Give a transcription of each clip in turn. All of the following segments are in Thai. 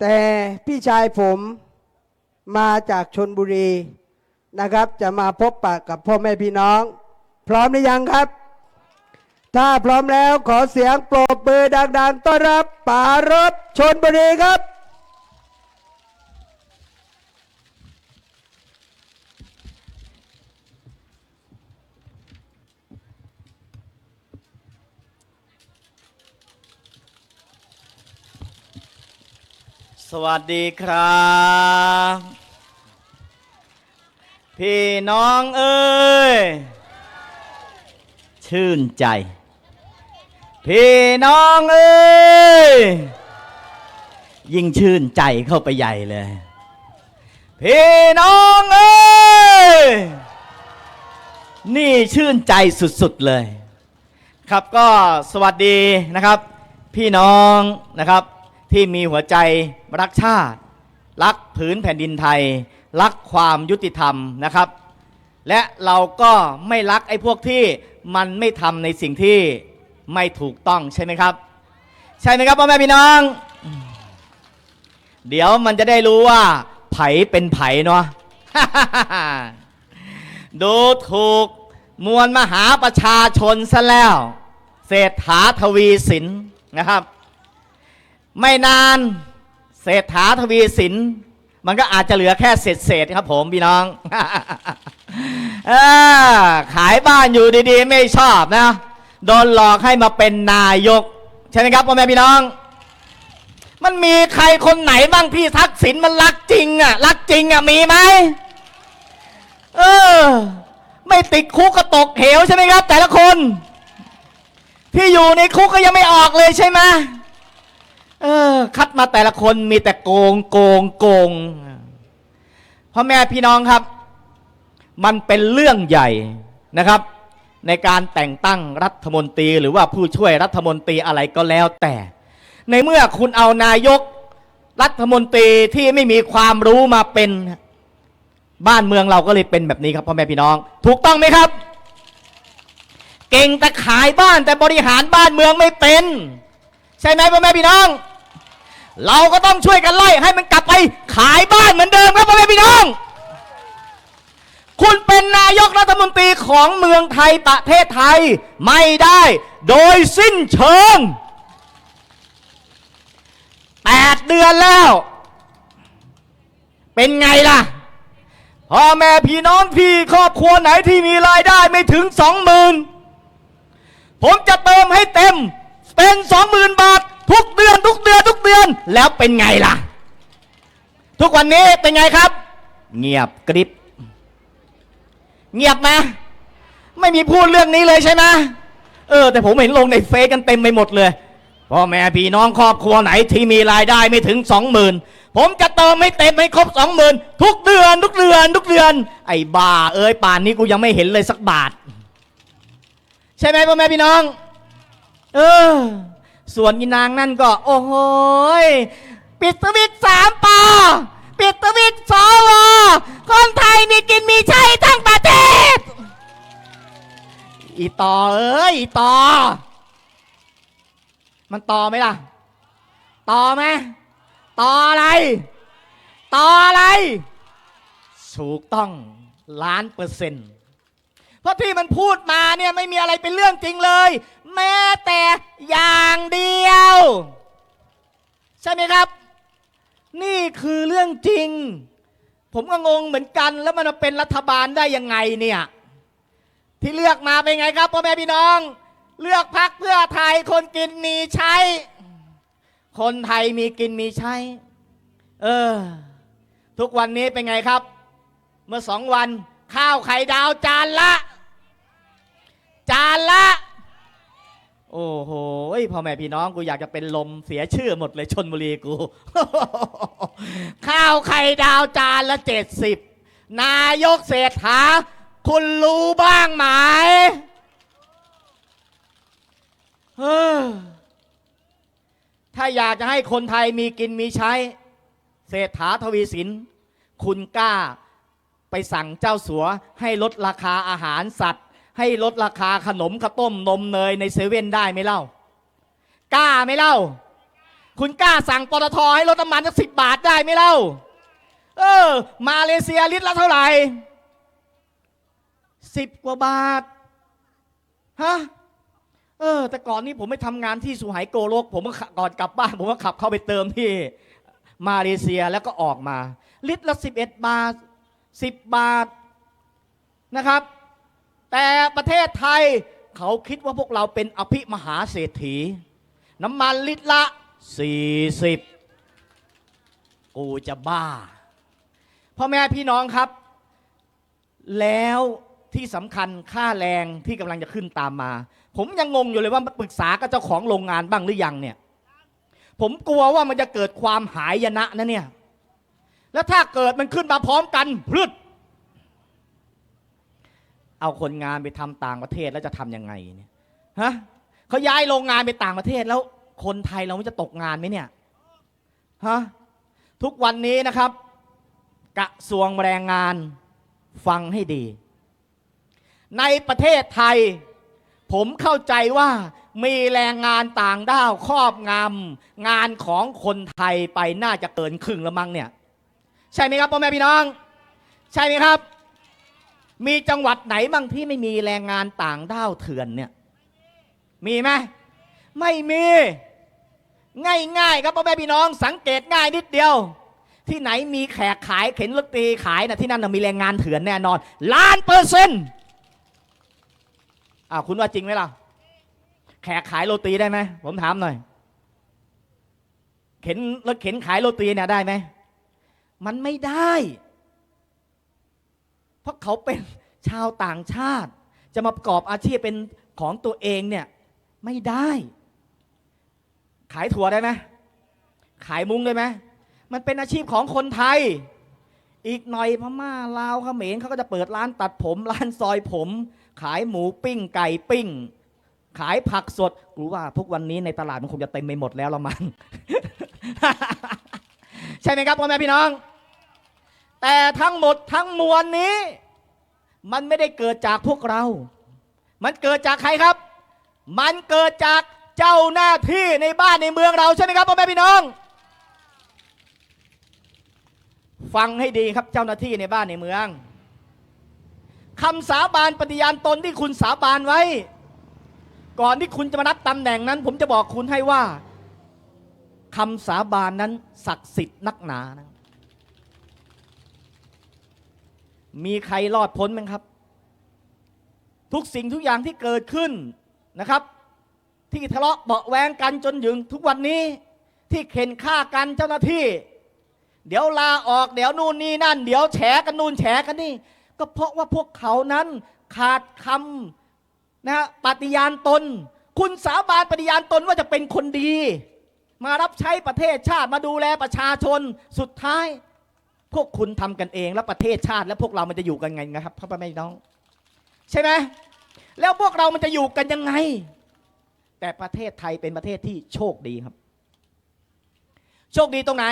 แต่พี่ชายผมมาจากชนบุรีนะครับ จะมาพบปะกับพ่อแม่พี่น้อง พร้อมหรือยังครับ ถ้าพร้อมแล้วขอเสียงปรบมือดัง ๆ ต้อนรับป่ารบชนบุรีครับ สวัสดีครับ พี่น้องเอ้ย ชื่นใจ พี่น้องเอ้ย ยิ่งชื่นใจเข้าไปใหญ่เลย พี่น้องเอ้ย นี่ชื่นใจสุดๆเลย ครับก็สวัสดีนะครับ พี่น้องนะครับ ที่มีหัวใจรักชาติ รักผืนแผ่นดินไทย รักความยุติธรรมนะครับ และเราก็ไม่รักไอ้พวกที่มันไม่ทำในสิ่งที่ไม่ถูกต้องใช่ไหมครับ ใช่ไหมครับพ่อแม่พี่น้อง เดี๋ยวมันจะได้รู้ว่า ไผเป็นไผเนาะดูถูกมวลมหาประชาชนซะแล้ว เศรษฐาทวีสินนะครับ ไม่นานเศรษฐาทวีสิน มันก็อาจจะเหลือแค่เศษเศษครับผมพี่น้องอขายบ้านอยู่ดีๆ ไม่ชอบนะ โดนหลอกให้มาเป็นนายก ใช่ไหมครับพ่อแม่พี่น้อง มันมีใครคนไหนบ้างที่ทักษิณมันรักจริงอะรักจริงอะมีไหมเออ ไม่ติดคุกก็ตกเหวใช่ไหมครับ แต่ละคน ที่อยู่ในคุกก็ยังไม่ออกเลยใช่ไหม เออ คัดมาแต่ละคนมีแต่โกงโกงโกงพ่อแม่พี่น้องครับ มันเป็นเรื่องใหญ่นะครับ ในการแต่งตั้งรัฐมนตรีหรือว่าผู้ช่วยรัฐมนตรีอะไรก็แล้วแต่ ในเมื่อคุณเอานายกรัฐมนตรีที่ไม่มีความรู้มาเป็นบ้านเมืองเราก็เลยเป็นแบบนี้ครับพ่อแม่พี่น้อง ถูกต้องไหมครับ เก่งแต่ขายบ้านแต่บริหารบ้านเมืองไม่เป็น ใช่ไหมพ่อแม่พี่น้อง เราก็ต้องช่วยกันไล่ให้มันกลับไปขายบ้านเหมือนเดิมครับพ่อแม่พี่น้อง คุณเป็นนายกรัฐมนตรีของเมืองไทยประเทศไทยไม่ได้ โดยสิ้นเชิงแปดเดือนแล้ว เป็นไงล่ะพ่อแม่พี่น้องที่ครอบครัวไหนที่มีรายได้ไม่ถึงสองหมื่นผมจะเติมให้เต็ม เป็นสองหมื่นบาท ทุกเดือนทุกเดือนทุกเดือนแล้วเป็นไงล่ะ ทุกวันนี้เป็นไงครับ เงียบกริบ เงียบนะไม่มีพูดเรื่องนี้เลยใช่ไหมเออ แต่ผมเห็นลงในเฟซกันเต็มไปหมดเลยพ่อแม่พี่น้องครอบครัวไหนที่มีรายได้ไม่ถึงสองหมื่นผมจะเติมให้เต็มให้ครบสองหมื่นทุกเดือน ทุกเดือน ทุกเดือน ไอ้บ้าเอ้ยป่านนี้กูยังไม่เห็นเลยสักบาท ใช่ไหมพ่อแม่พี่น้อง เออ ส่วนอีนางนั่นก็ โอ้โหปิดสวิตสามปอปิดสวิตสวคนไทยมีกินมีใช้ทั้งประเทศ อีต่อเอ้ยอีต่อ มันต่อไหมล่ะ ต่อไหมต่ออะไร ต่ออะไร ถูกต้องล้านเปอร์เซ็นต์เพราะที่มันพูดมาเนี่ยไม่มีอะไรเป็นเรื่องจริงเลย แม้แต่อย่างเดียว ใช่ไหมครับ นี่คือเรื่องจริง ผมก็งงเหมือนกันแล้วมันเป็นรัฐบาลได้ยังไงเนี่ยที่เลือกมาเป็นไงครับพ่อแม่พี่น้อง เลือกพักเพื่อไทยคนกินมีใช้ คนไทยมีกินมีใช้ เออ ทุกวันนี้เป็นไงครับ เมื่อสองวันข้าวไข่ดาวจานละ จานละ โอ้โหพ่อแม่พี่น้องกูอยากจะเป็นลมเสียชื่อหมดเลยชนบุรีกู ข้าวไข่ดาวจานละเจ็ดสิบนายกเศรษฐาคุณรู้บ้างไหมเออถ้าอยากจะให้คนไทยมีกินมีใช้ เศรษฐาทวีสิน คุณกล้าไปสั่งเจ้าสัวให้ลดราคาอาหารสัตว์ ให้ลดราคาขนมข้าวต้มนมเนยในเซเว่นได้ไหมเล่า กล้าไหมเล่า คุณกล้าสั่งปตทให้ลดน้ำมันสักสิบบาทได้ไหมเล่า เออ มาเลเซียลิตรละเท่าไหร่สิบกว่าบาท ฮะ เออ แต่ก่อนนี้ผมไม่ทำงานที่สุไหงโกลก ผมก็ก่อนกลับบ้าน ผมก็ขับเข้าไปเติมที่มาเลเซียแล้วก็ออกมา ลิตรละสิบเอ็ดบาทสิบบาทนะครับ แต่ประเทศไทยเขาคิดว่าพวกเราเป็นอภิมหาเศรษฐี น้ำมันลิตรละสี่สิบกูจะบ้า พ่อแม่พี่น้องครับ แล้วที่สำคัญค่าแรงที่กำลังจะขึ้นตามมา ผมยังงงอยู่เลยว่าปรึกษากับเจ้าของโรงงานบ้างหรือยังเนี่ย ผมกลัวว่ามันจะเกิดความหายนะนะเนี่ย แล้วถ้าเกิดมันขึ้นมาพร้อมกันพรึด เอาคนงานไปทำต่างประเทศแล้วจะทำยังไงเนี่ยฮะเขาย้ายโรงงานไปต่างประเทศแล้ว คนไทยเรามันจะตกงานไหมเนี่ยฮะทุกวันนี้นะครับกระทรวงแรงงานฟังให้ดี ในประเทศไทย ผมเข้าใจว่ามีแรงงานต่างด้าวครอบงำงานของคนไทยไปน่าจะเกินครึ่งละมั้งเนี่ย ใช่ไหมครับพ่อแม่พี่น้อง ใช่ไหมครับ มีจังหวัดไหนบ้างที่ไม่มีแรงงานต่างด้าวเถื่อนเนี่ย มีไหมไม่มี ง่ายๆครับพ่อแม่พี่น้องสังเกตง่ายนิดเดียว ที่ไหนมีแขกขายเข็นรตีขายนะที่นั่นนะมีแรงงานเถื่อนแน่นอน ล้านเปอร์เซ็นต์อ้าวคุณว่าจริงไหมล่ะ แขกขายโรตีได้ไหมผมถามหน่อย เข็นรถเข็นขายโรตีเนี่ยได้ไหมมันไม่ได้ ราะเขาเป็นชาวต่างชาติ จะมาประกอบอาชีพเป็นของตัวเองเนี่ยไม่ได้ ขายถั่วได้ไหมขายมุ้งได้ไหมมันเป็นอาชีพของคนไทย อีกหน่อยพม่าลาวเขมรเขาก็จะเปิดร้านตัดผม ร้านซอยผม ขายหมูปิ้ง ไก่ปิ้ง ขายผักสดกูว่าทุกวันนี้ในตลาดมันคงจะเต็มไปหมดแล้วละมั้งใช่ไหมครับพ่อแม่พี่น้อง แต่ทั้งหมดทั้งมวลนี้ มันไม่ได้เกิดจากพวกเรา มันเกิดจากใครครับ มันเกิดจากเจ้าหน้าที่ในบ้านในเมืองเราใช่ไหมครับพ่อแม่พี่น้อง ฟังให้ดีครับเจ้าหน้าที่ในบ้านในเมืองคำสาบานปฏิญาณตนที่คุณสาบานไว้ ก่อนที่คุณจะมารับตำแหน่งนั้น ผมจะบอกคุณให้ว่าคำสาบานนั้นศักดิ์สิทธิ์นักหนานะ มีใครรอดพ้นไหมครับ ทุกสิ่งทุกอย่างที่เกิดขึ้นนะครับ ที่ทะเลาะเบาะแวงกันจนถึงทุกวันนี้ที่เข็นฆ่ากันเจ้าหน้าที่ เดี๋ยวลาออกเดี๋ยวนู่นนี่นั่น เดี๋ยวแฉกันนู่นแฉกันนี่ ก็เพราะว่าพวกเขานั้นขาดคำนะฮะปฏิญาณตน คุณสาบานปฏิญาณตนว่าจะเป็นคนดี มารับใช้ประเทศชาติมาดูแลประชาชนสุดท้าย พวกคุณทำกันเองแล้วประเทศชาติ และพวกเรามันจะอยู่กันไงนะครับพ่อแม่น้อง ใช่ไหมแล้วพวกเรามันจะอยู่กันยังไง แต่ประเทศไทยเป็นประเทศที่โชคดีครับ โชคดีตรงไหน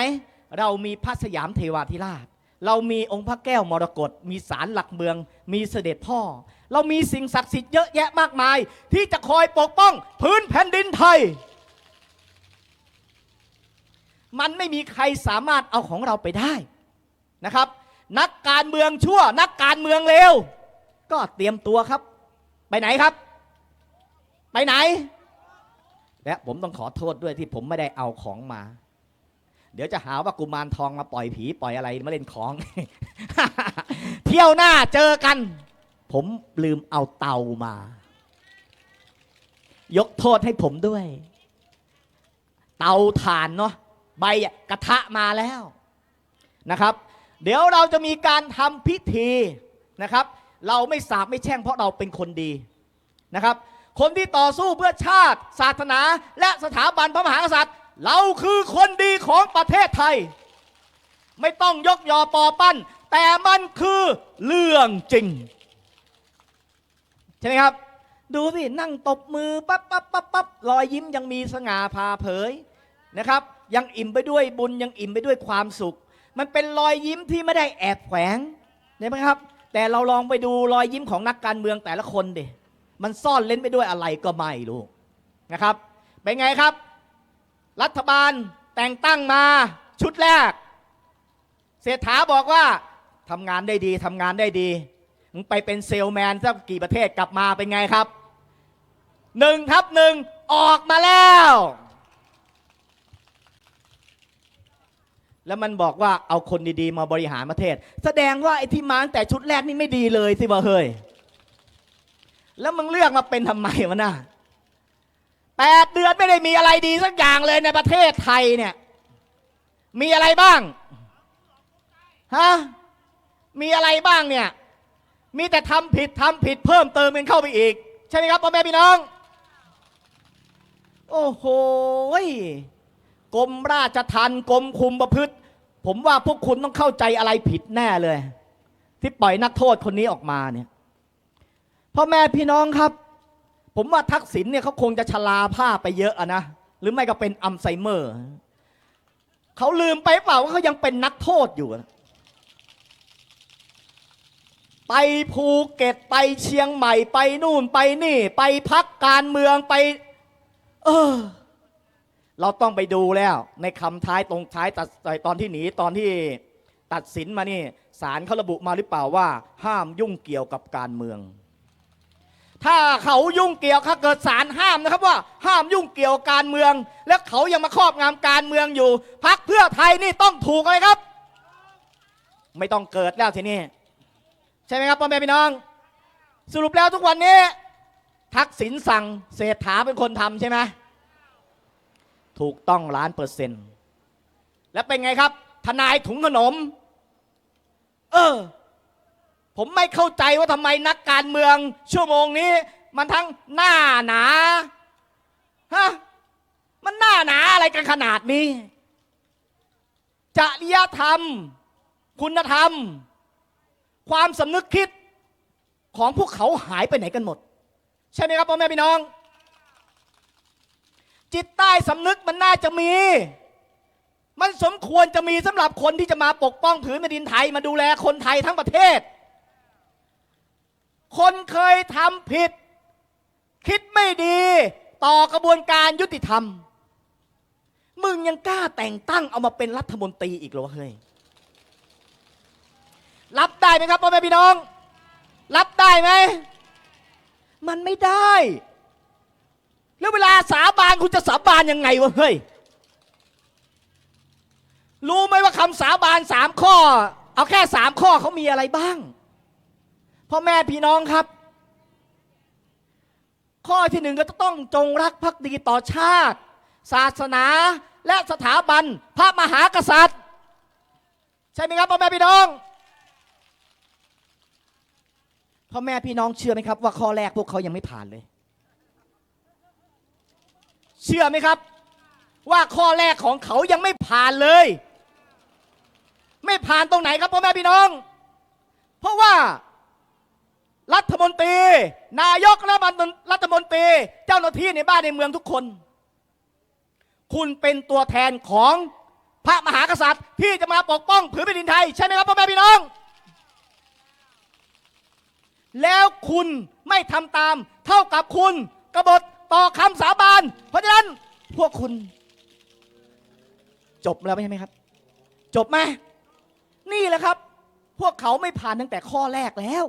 เรามีพระสยามเทวาธิราช เรามีองค์พระแก้วมรกตมีศาลหลักเมือง มีเสด็จพ่อ เรามีสิ่งศักดิ์สิทธิ์เยอะแยะมากมาย ที่จะคอยปกป้องพื้นแผ่นดินไทยมันไม่มีใครสามารถเอาของเราไปได้ นะครับ นักการเมืองชั่ว นักการเมืองเลวก็เตรียมตัวครับ ไปไหนครับ ไปไหน และผมต้องขอโทษด้วยที่ผมไม่ได้เอาของมา เดี๋ยวจะหาว่ากุมารทองมาปล่อยผีปล่อยอะไรมาเล่นของ เที่ยวหน้าเจอกัน ผมลืมเอาเตามา ยกโทษให้ผมด้วย เตาถ่านเนาะใบกระทะมาแล้วนะครับ เดี๋ยวเราจะมีการทำพิธีนะครับ เราไม่สาบไม่แช่งเพราะเราเป็นคนดีนะครับ คนที่ต่อสู้เพื่อชาติ ศาสนา และสถาบันพระมหากษัตริย์ เราคือคนดีของประเทศไทย ไม่ต้องยกยอปอปั้น แต่มันคือเรื่องจริงใช่ไหมครับ ดูสิ นั่งตบมือปั๊บปั๊บปั๊บปั๊บรอยยิ้มยังมีสง่าพาเผยนะครับ ยังอิ่มไปด้วยบุญยังอิ่มไปด้วยความสุข มันเป็นรอยยิ้มที่ไม่ได้แอบแฝงใช่ไหมครับ แต่เราลองไปดูรอยยิ้มของนักการเมืองแต่ละคนดิมันซ่อนเล้นไปด้วยอะไรก็ไม่รู้นะครับเป็นไงครับ รัฐบาลแต่งตั้งมาชุดแรก เศรษฐาบอกว่าทำงานได้ดีทำงานได้ดีมึงไปเป็นเซลแมนสักกี่ประเทศกลับมาเป็นไงครับหนึ่งทับหนึ่งออกมาแล้ว แล้วมันบอกว่าเอาคนดีๆ มาบริหารประเทศ แสดงว่าไอ้ที่มาตั้งแต่ชุดแรกนี่ไม่ดีเลยสิวะเฮ้ย แล้วมึงเลือกมาเป็นทำไมวะน่ะแปดเดือนไม่ได้มีอะไรดีสักอย่างเลยในประเทศไทยเนี่ย มีอะไรบ้างฮะมีอะไรบ้างเนี่ย มีแต่ทำผิดทำผิดเพิ่มเติมกันเข้าไปอีก ใช่ไหมครับพ่อแม่พี่น้อง โอ้โห กรมราชทัณฑ์กรมคุมประพฤติ ผมว่าพวกคุณต้องเข้าใจอะไรผิดแน่เลย ที่ปล่อยนักโทษคนนี้ออกมาเนี่ยพ่อแม่พี่น้องครับ ผมว่าทักษิณเนี่ยเขาคงจะชราภาพไปเยอะอะนะหรือไม่ก็เป็นอัลไซเมอร์เขาลืมไปเปล่าว่าเขายังเป็นนักโทษอยู่อะไปภูเก็ตไปเชียงใหม่ไปนู่นไปนี่ ไปพักการเมืองไป เออ เราต้องไปดูแล้ว ในคำท้ายตรงท้ายตัดตอนที่หนีตอนที่ตัดสินมานี่ศาลเขาระบุมาหรือเปล่าว่า ห้ามยุ่งเกี่ยวกับการเมือง ถ้าเขายุ่งเกี่ยวถ้าเกิดศาลห้ามนะครับว่า ห้ามยุ่งเกี่ยวการเมือง แล้วเขายังมาครอบงำการเมืองอยู่พักเพื่อไทยนี่ต้องถูกเลยครับ ไม่ต้องเกิดแล้วทีนี้ใช่ไหมครับพ่อแม่พี่น้อง สรุปแล้วทุกวันนี้ ทักษิณสั่งเศรษฐาเป็นคนทำใช่ไหม ถูกต้องล้านเปอร์เซ็นต์แล้วเป็นไงครับ ทนายถุงขนม เออ ผมไม่เข้าใจว่าทำไมนักการเมือง ชั่วโมงนี้ มันทั้งหน้าหนาฮะมันหน้าหนาอะไรกันขนาดนี้จริยธรรม คุณธรรม ความสำนึกคิดของพวกเขาหายไปไหนกันหมด ใช่ไหมครับพ่อแม่พี่น้อง จิตใต้สำนึกมันน่าจะมี มันสมควรจะมีสำหรับคนที่จะมาปกป้องผืนแผ่นดินไทยมาดูแลคนไทยทั้งประเทศ คนเคยทำผิด คิดไม่ดีต่อกระบวนการยุติธรรม มึงยังกล้าแต่งตั้งเอามาเป็นรัฐมนตรีอีกเหรอเฮ้ยรับได้ไหมครับพ่อแม่พี่น้อง รับได้ไหม มันไม่ได้ แล้วเวลาสาบานคุณจะสาบานยังไงวะเฮ้ย รู้ไหมว่าคำสาบานสามข้อ เอาแค่สามข้อเขามีอะไรบ้างพ่อแม่พี่น้องครับ ข้อที่หนึ่งก็ต้องจงรักภักดีต่อชาติ ศาสนาและสถาบันพระมหากษัตริย์ ใช่ไหมครับพ่อแม่พี่น้องพ่อแม่พี่น้องเชื่อไหมครับ ว่าข้อแรกพวกเขายังไม่ผ่านเลย เชื่อไหมครับ ว่าข้อแรกของเขายังไม่ผ่านเลย ไม่ผ่านตรงไหนครับพ่อแม่พี่น้อง เพราะว่ารัฐมนตรี นายกและรัฐมนตรี เจ้าหน้าที่ในบ้านในเมืองทุกคน คุณเป็นตัวแทนของพระมหากษัตริย์ที่จะมาปกป้องผืนแผ่นดินไทย ใช่ไหมครับพ่อแม่พี่น้อง แล้วคุณไม่ทำตาม เท่ากับคุณกบฏ ต่อคำสาบาน เพราะฉะนั้นพวกคุณ จบแล้วใช่ไหมครับ จบไหมนี่แหละครับ พวกเขาไม่ผ่านตั้งแต่ข้อแรกแล้ว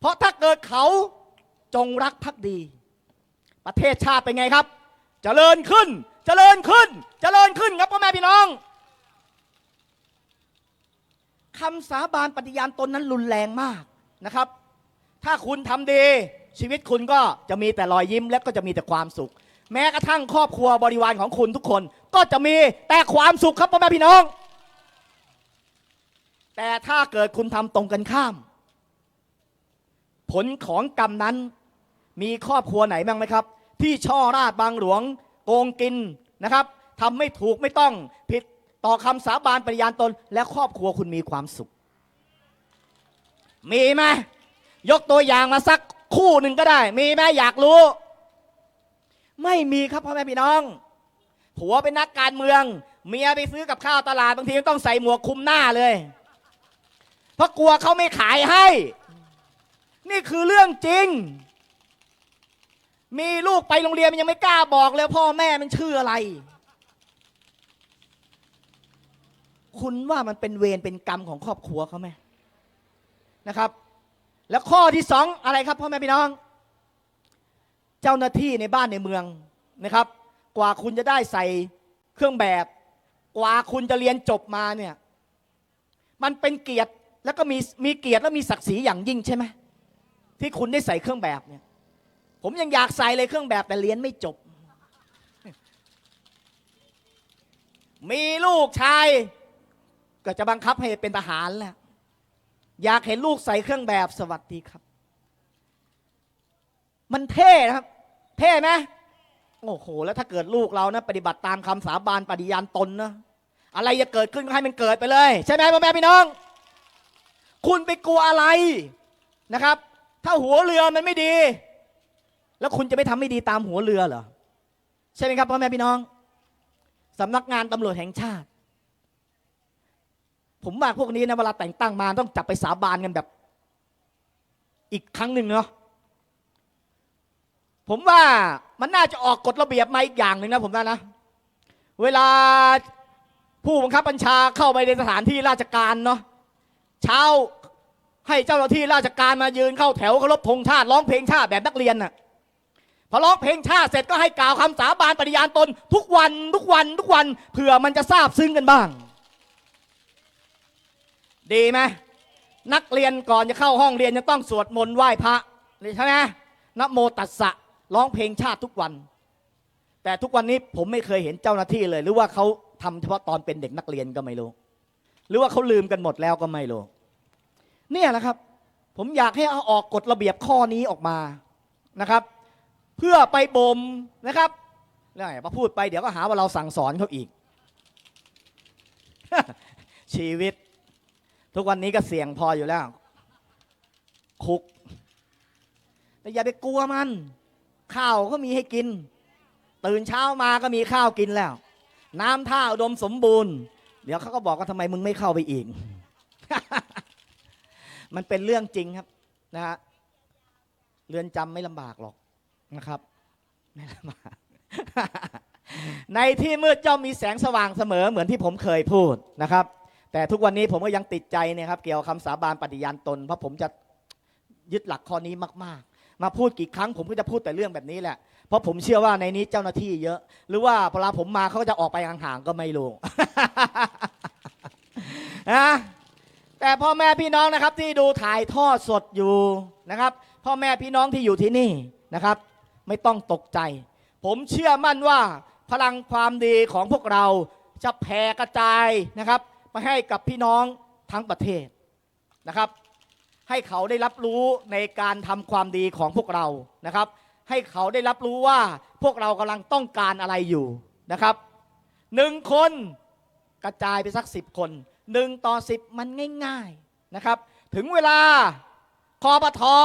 เพราะถ้าเกิดเขาจงรักภักดี ประเทศชาติเป็นไงครับเจริญขึ้นเจริญขึ้นเจริญขึ้นครับพ่อแม่พี่น้องคำสาบานปฏิญาณตนนั้นรุนแรงมากนะครับ ถ้าคุณทำดี ชีวิตคุณก็จะมีแต่รอยยิ้มและก็จะมีแต่ความสุข แม้กระทั่งครอบครัวบริวารของคุณทุกคน ก็จะมีแต่ความสุขครับพ่อแม่พี่น้อง แต่ถ้าเกิดคุณทำตรงกันข้าม ผลของกรรมนั้นมีครอบครัวไหนบ้างไหมครับ ที่ช่อราดบางหลวงโกงกินนะครับทำไม่ถูกไม่ต้องผิดต่อคำสาบานปฏิญาณตน และครอบครัวคุณมีความสุข มีไหมยกตัวอย่างมาสัก คู่หนึ่งก็ได้ มีไหมอยากรู้ ไม่มีครับพ่อแม่พี่น้อง ผัวเป็นนักการเมือง เมียไปซื้อกับข้าวตลาดบางทีต้องใส่หมวกคุมหน้าเลย เพราะกลัวเขาไม่ขายให้ นี่คือเรื่องจริง มีลูกไปโรงเรียนมันยังไม่กล้าบอกเลยพ่อแม่มันชื่ออะไร คุณว่ามันเป็นเวรเป็นกรรมของครอบครัวเขาไหมนะครับ แล้วข้อที่สองอะไรครับพ่อแม่พี่น้อง เจ้าหน้าที่ในบ้านในเมืองนะครับ กว่าคุณจะได้ใส่เครื่องแบบ กว่าคุณจะเรียนจบมาเนี่ยมันเป็นเกียรติแล้วก็มีมีเกียรติและมีศักดิ์ศรีอย่างยิ่งใช่ไหมที่คุณได้ใส่เครื่องแบบเนี่ย ผมยังอยากใส่เลยเครื่องแบบแต่เรียนไม่จบ มีลูกชายก็จะบังคับให้เป็นทหารแหละ อยากเห็นลูกใส่เครื่องแบบสวัสดีครับ มันเท่นะครับ เท่ไหมโอ้โห แล้วถ้าเกิดลูกเรานะ ปฏิบัติตามคำสาบานปฏิญาณตนนะ อะไรจะเกิดขึ้นก็ให้มันเกิดไปเลย ใช่ไหมพ่อแม่พี่น้อง คุณไปกลัวอะไรนะครับ ถ้าหัวเรือมันไม่ดี แล้วคุณจะไม่ทำไม่ดีตามหัวเรือเหรอ ใช่ไหมครับพ่อแม่พี่น้องสำนักงานตำรวจแห่งชาติ ผมว่าพวกนี้นะเวลาแต่งตั้งมาต้องจับไปสาบานกันแบบ อีกครั้งหนึ่งเนาะผมว่ามันน่าจะออกกฎระเบียบมาอีกอย่างหนึ่งนะผมว่านะ เวลาผู้บังคับบัญชาเข้าไปในสถานที่ราชการเนาะเช้าให้เจ้าหน้าที่ราชการมายืนเข้าแถวเคารพธงชาติร้องเพลงชาติแบบนักเรียนน่ะพอร้องเพลงชาติเสร็จก็ให้กล่าวคำสาบานปฏิญาณตน ทุกวันทุกวันทุกวันเผื่อมันจะทราบซึ้งกันบ้าง ดีไหมนักเรียนก่อนจะเข้าห้องเรียนจะต้องสวดมนต์ไหว้พระใช่ไหมนะโมตัสสะร้องเพลงชาติทุกวัน แต่ทุกวันนี้ผมไม่เคยเห็นเจ้าหน้าที่เลย หรือว่าเขาทำเฉพาะตอนเป็นเด็กนักเรียนก็ไม่รู้ หรือว่าเขาลืมกันหมดแล้วก็ไม่รู้ เนี่ยแหละครับ ผมอยากให้เอาออกกฎระเบียบข้อนี้ออกมานะครับ เพื่อไปบ่มนะครับแล้วไงพอพูดไปเดี๋ยวก็หาว่าเราสั่งสอนเขาอีก ชีวิต ทุกวันนี้ก็เสี่ยงพออยู่แล้ว คุก แต่อย่าไปกลัวมัน ข้าวก็มีให้กิน ตื่นเช้ามาก็มีข้าวกินแล้ว น้ำท่าอุดมสมบูรณ์ เดี๋ยวเขาก็บอกว่าทำไมมึงไม่เข้าไปอีก มันเป็นเรื่องจริงครับนะฮะเรือนจำไม่ลำบากหรอกนะครับ ไม่ลำบากในที่มืดย่อมมีแสงสว่างเสมอเหมือนที่ผมเคยพูดนะครับ แต่ทุกวันนี้ผมก็ยังติดใจเนะครับ เกี่ยวกับคำสาบานปฏิญาณตน เพราะผมจะยึดหลักข้อนี้มาก ๆ มาพูดกี่ครั้ง ผมก็จะพูดแต่เรื่องแบบนี้แหละ เพราะผมเชื่อว่าในนี้เจ้าหน้าที่เยอะ หรือว่าเวลาผมมาเขาก็จะออกไปห่างๆก็ไม่รู้นะแต่พ่อแม่พี่น้องนะครับที่ดูถ่ายทอดสดอยู่นะครับ พ่อแม่พี่น้องที่อยู่ที่นี่นะครับ ไม่ต้องตกใจ ผมเชื่อมั่นว่าพลังความดีของพวกเราจะแผ่กระจายนะครับ ไปให้กับพี่น้องทั้งประเทศนะครับ ให้เขาได้รับรู้ในการทำความดีของพวกเรานะครับ ให้เขาได้รับรู้ว่าพวกเรากำลังต้องการอะไรอยู่นะครับหนึ่งคนกระจายไปสักสิบคนหนึ่งต่อสิบมันง่ายๆนะครับ ถึงเวลาคอปทอ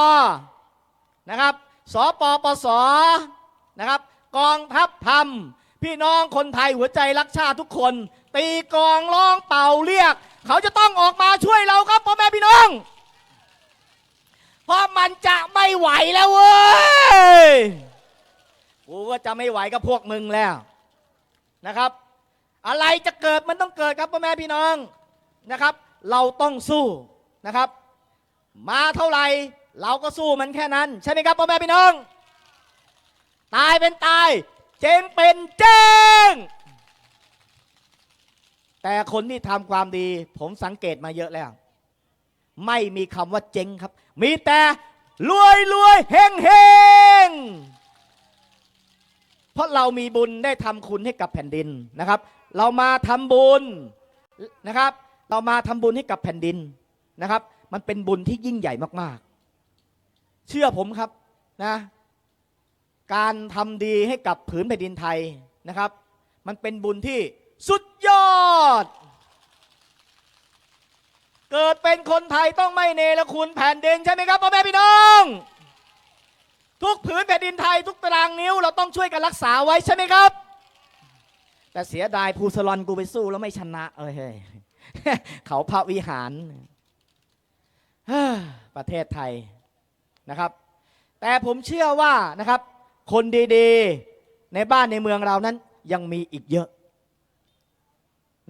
นะครับสปปสนะครับ กองทัพธรรม พี่น้องคนไทยหัวใจรักชาติทุกคน ตีกลองร้องเป่าเรียก เขาจะต้องออกมาช่วยเราครับพ่อแม่พี่น้อง เพราะมันจะไม่ไหวแล้วเว้ยกูก็จะไม่ไหวกับพวกมึงแล้วนะครับ อะไรจะเกิดมันต้องเกิดครับพ่อแม่พี่น้องนะครับ เราต้องสู้นะครับ มาเท่าไหร่เราก็สู้มันแค่นั้น ใช่ไหมครับพ่อแม่พี่น้อง ตายเป็นตาย เจงเป็นเจง แต่คนที่ทำความดี ผมสังเกตมาเยอะแล้ว ไม่มีคำว่าเจ๊งครับ มีแต่รวยรวยเฮงเฮงเพราะเรามีบุญได้ทำคุณให้กับแผ่นดินนะครับ เรามาทำบุญนะครับ เรามาทำบุญให้กับแผ่นดินนะครับ มันเป็นบุญที่ยิ่งใหญ่มากๆ เชื่อผมครับนะการทำดีให้กับผืนแผ่นดินไทยนะครับ มันเป็นบุญที่ สุดยอด เกิดเป็นคนไทยต้องไม่เนรคุณแผ่นดินใช่ไหมครับพ่อแม่พี่น้อง ทุกผืนแผ่นดินไทยทุกตารางนิ้วเราต้องช่วยกันรักษาไว้ใช่ไหมครับ แต่เสียดายภูสลอนกูไปสู้แล้วไม่ชนะเอ้ยเขาพระวิหารประเทศไทยนะครับ แต่ผมเชื่อว่านะครับ คนดีๆ ในบ้านในเมืองเรานั้นยังมีอีกเยอะ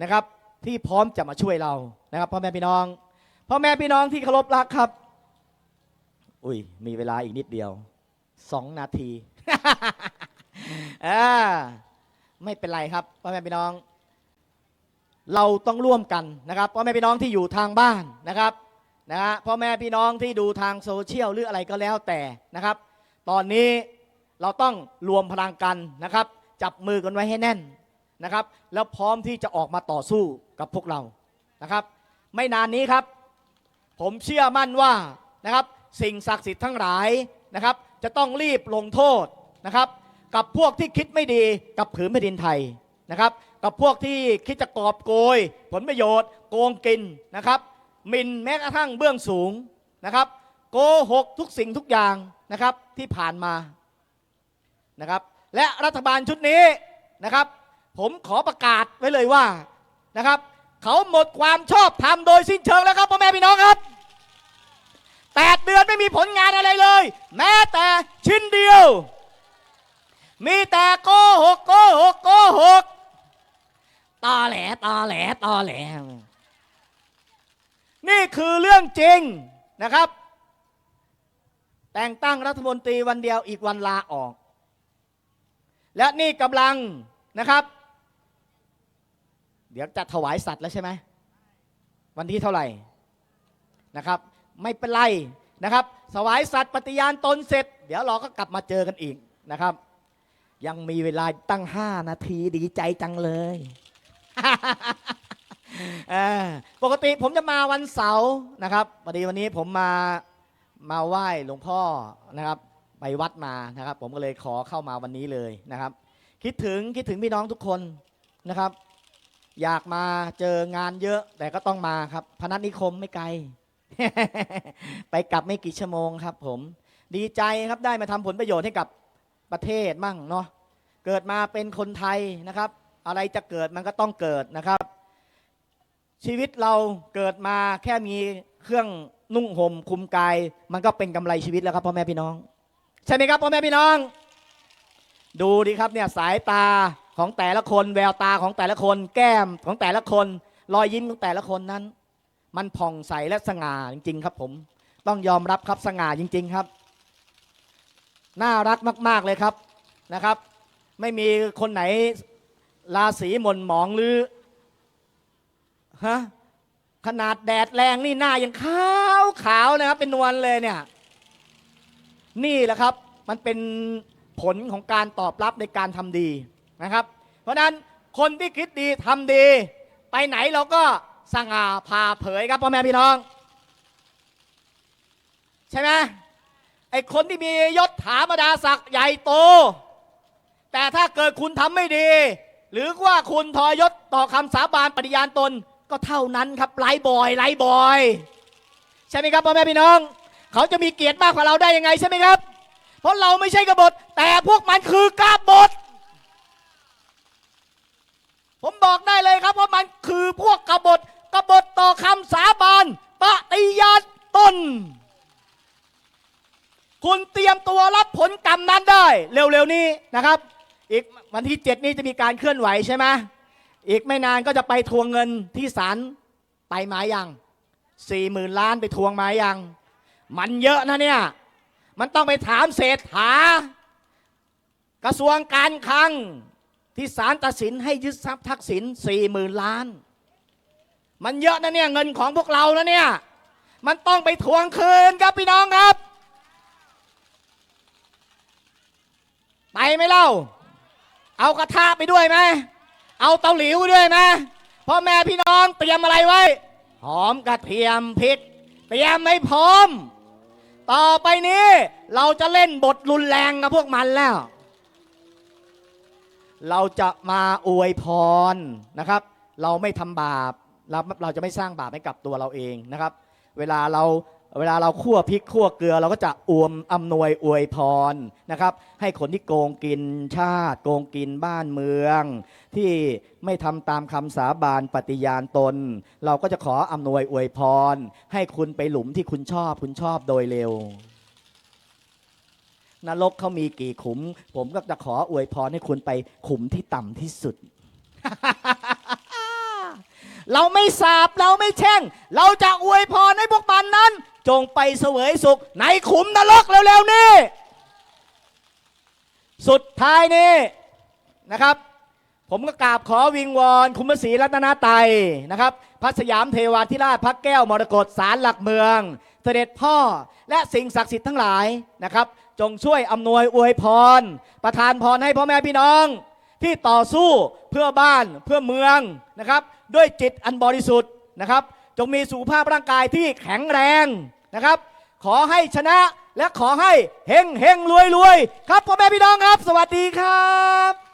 นะครับที่พร้อมจะมาช่วยเรานะครับพ่อแม่พี่น้องพ่อแม่พี่น้องที่เคารพรักครับ อุ้ยมีเวลาอีกนิดเดียวสองนาทีอ่าไม่เป็นไรครับพ่อแม่พี่น้อง เราต้องร่วมกันนะครับพ่อแม่พี่น้องที่อยู่ทางบ้านนะครับนะฮะพ่อแม่พี่น้องที่ดูทางโซเชียลหรืออะไรก็แล้วแต่นะครับ ตอนนี้เราต้องรวมพลังกันนะครับ จับมือกันไว้ให้แน่น นะครับ แล้วพร้อมที่จะออกมาต่อสู้กับพวกเรานะครับ ไม่นานนี้ครับ ผมเชื่อมั่นว่านะครับ สิ่งศักดิ์สิทธิ์ทั้งหลายนะครับ จะต้องรีบลงโทษนะครับ กับพวกที่คิดไม่ดีกับผืนแผ่นดินไทยนะครับ กับพวกที่คิดจะกอบโกย ผลประโยชน์ โกงกินนะครับมินแม้กระทั่งเบื้องสูงนะครับ โกหกทุกสิ่งทุกอย่างนะครับที่ผ่านมานะครับ และรัฐบาลชุดนี้นะครับ ผมขอประกาศไว้เลยว่านะครับ เขาหมดความชอบธรรมโดยสิ้นเชิงแล้วครับพ่อแม่พี่น้องครับแปดเดือนไม่มีผลงานอะไรเลย แม้แต่ชิ้นเดียว มีแต่โกหกโกหกโกหกตอแหลตอแหลตอแหล นี่คือเรื่องจริงนะครับ แต่งตั้งรัฐมนตรีวันเดียวอีกวันลาออก และนี่กำลังนะครับ เดี๋ยวจะถวายสัตว์แล้วใช่ไหมวันที่เท่าไหร่นะครับ ไม่เป็นไรนะครับถวายสัตว์ปฏิญาณตนเสร็จ เดี๋ยวเราก็กลับมาเจอกันอีกนะครับ ยังมีเวลาตั้ง5นาทีดีใจจังเลยปกติผมจะมาวันเสาร์นะครับพอดีวันนี้ผมมามาไหว้หลวงพ่อนะครับ ไปวัดมานะครับ ผมก็เลยขอเข้ามาวันนี้เลยนะครับ คิดถึงคิดถึงพี่น้องทุกคนนะครับ อยากมาเจองานเยอะแต่ก็ต้องมาครับ พนัสนิคมไม่ไกล ไปกลับไม่กี่ชั่วโมงครับ ผม ดีใจครับได้มาทำผลประโยชน์ให้กับประเทศมั่งเนาะเกิดมาเป็นคนไทยนะครับ อะไรจะเกิดมันก็ต้องเกิดนะครับ ชีวิตเราเกิดมาแค่มีเครื่องนุ่งห่มคลุมกาย มันก็เป็นกำไรชีวิตแล้วครับพ่อแม่พี่น้อง ใช่ไหมครับพ่อแม่พี่น้อง ดูดิครับเนี่ยสายตา ของแต่ละคน แววตาของแต่ละคน แก้มของแต่ละคน รอยยิ้มของแต่ละคนนั้น มันผ่องใสและสง่าจริง ๆ ครับผม ต้องยอมรับครับสง่าจริง ๆครับ น่ารักมาก ๆเลยครับนะครับ ไม่มีคนไหนราศีหม่นหมองหรือฮะขนาดแดดแรงนี่หน้ายังขาวขาวนะครับ เป็นนวลเลยเนี่ย นี่แหละครับ มันเป็นผลของการตอบรับในการทำดี นะครับ เพราะฉะนั้นคนที่คิดดีทำดี ไปไหนเราก็สง่าผ่าเผยครับพ่อแม่พี่น้อง ใช่ไหมไอคนที่มียศถาบรรดาศักดิ์ใหญ่โต แต่ถ้าเกิดคุณทำไม่ดี หรือว่าคุณทอยศต่อคำสาบานปฏิญาณตนก็เท่านั้นครับไร้บอยไร้บอย ใช่ไหมครับพ่อแม่พี่น้อง เขาจะมีเกียรติมากกว่าเราได้ยังไงใช่ไหมครับ เพราะเราไม่ใช่กบฏแต่พวกมันคือกบฏ ผมบอกได้เลยครับว่ามันคือพวกกบฏกบฏต่อคำสาบานปฏิญาณตน คุณเตรียมตัวรับผลกรรมนั้นได้ เร็วๆนี้นะครับ อีกวันที่เจ็ดนี้จะมีการเคลื่อนไหวใช่ไหมอีกไม่นานก็จะไปทวงเงินที่ศาลไปมายังสี่หมื่นล้านไปทวงมายัง มันเยอะนะเนี่ย มันต้องไปถามเศรษฐากระทรวงการคลัง ที่ศาลตัดสินให้ยึดทรัพย์ทักษิณสี่หมื่นล้าน มันเยอะนะเนี่ยเงินของพวกเรานะเนี่ย มันต้องไปทวงคืนครับพี่น้องครับ ไปไหมเล่า เอากระทะไปด้วยไหม เอาเตาหลิวไปด้วยไหมพ่อแม่พี่น้องเตรียมอะไรไว้ หอมกระเทียมพริก เตรียมไม่พร้อม ต่อไปนี้เราจะเล่นบทรุนแรงกับพวกมันแล้ว เราจะมาอวยพรนะครับ เราไม่ทำบาปเราเราจะไม่สร้างบาปให้กับตัวเราเองนะครับ เวลาเราเวลาเราคั่วพริกคั่วเกลือ เราก็จะอวมอำนวยอวยพรนะครับ ให้คนที่โกงกินชาติ โกงกินบ้านเมือง ที่ไม่ทำตามคำสาบานปฏิญาณตน เราก็จะขออำนวยอวยพร ให้คุณไปหลุมที่คุณชอบคุณชอบโดยเร็ว นรกเขามีกี่ขุม ผมก็จะขออวยพรให้คุณไปขุมที่ต่ำที่สุด เราไม่สาบเราไม่แช่ง เราจะอวยพรให้พวกมันนั้น จงไปเสวยสุข ในขุมนรกเร็วๆนี้ สุดท้ายนี้นะครับผมก็กราบขอวิงวอนคุณพระศรีรัตนตรัยนะครับพระสยามเทวาธิราชพระแก้วมรกตสารหลักเมือง เสด็จพ่อและสิ่งศักดิ์สิทธิ์ทั้งหลายนะครับ จงช่วยอำนวยอวยพร ประทานพรให้พ่อแม่พี่น้อง ที่ต่อสู้เพื่อบ้านเพื่อเมืองนะครับ ด้วยจิตอันบริสุทธิ์นะครับ จงมีสุขภาพร่างกายที่แข็งแรงนะครับ ขอให้ชนะและขอให้เฮงเฮงรวยรวยครับพ่อแม่พี่น้องครับ สวัสดีครับ